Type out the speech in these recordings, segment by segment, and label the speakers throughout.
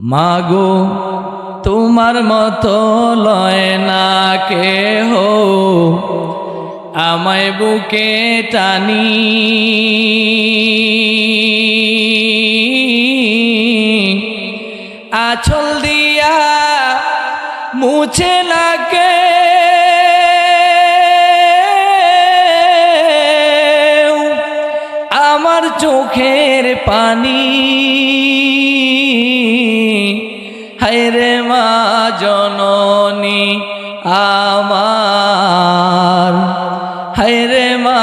Speaker 1: মাগো, তোমার মতো লয় না কে হো আমায় বুকে টানি। আচল দিয়া মুছে লাগে আমার চোখের পানি হায়রে মা জননী আমার, হায়রে মা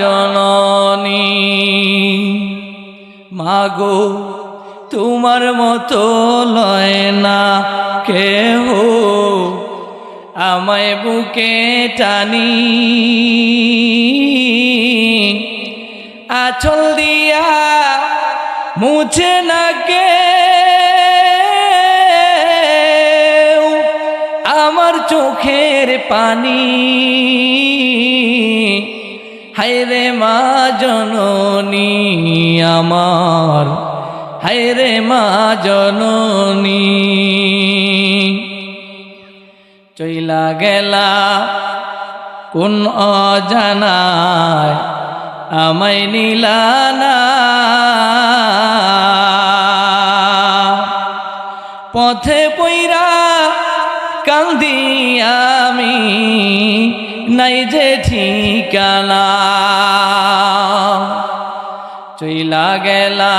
Speaker 1: জননী। মাগো তোমার মতো লয় না কেহ, আমায় বুকে টানি। আচল দিয়া মুছে না কে আমার চোখের পানি। হায়রে মা জননী আমার হায়রে মা জননী। চইলা গেলা কোন অজানায়, আমায় নিলানা পথে পইরা কান্দি আমি, নাই যে ঠিকানা। চইলা গেলা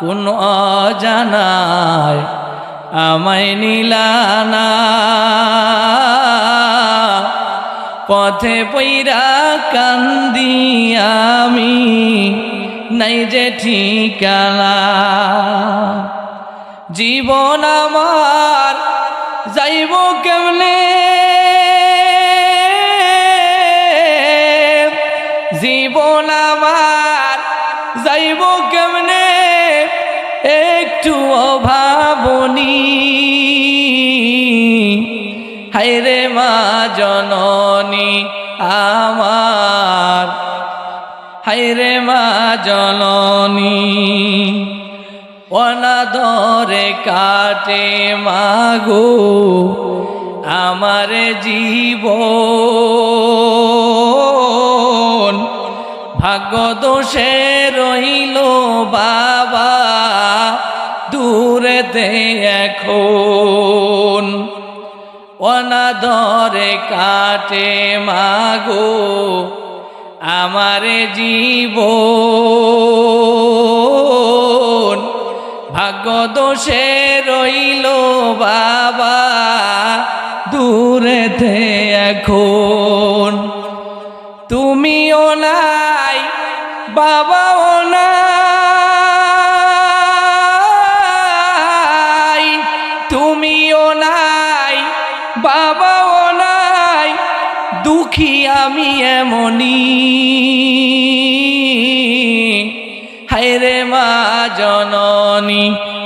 Speaker 1: কোন অজানায়, আমায় নিলানা পথে পইরা কান্দি আমি, নাই যে ঠিকানা। জীবন আমার যাইব কেমনে? জীবন আমার যাইব কেমনে? একটু অভাবনী। হায়রে মা জননী আমার। হায়রে মা জননী। অনাদরে কাটে মাগো আমার জীব ভাগ্য দোষে রইল বাবা, দূরেতে এখন। অনাদরে কাটে মাগো আমার জীবন। ভাগ্য দোষে রইল বাবা দূরেতে এখন তুমিও নাই, বাবাও নাই। তুমিও নাই, বাবাও নাই, দুঃখী আমি এমনি হায়রে মা জননী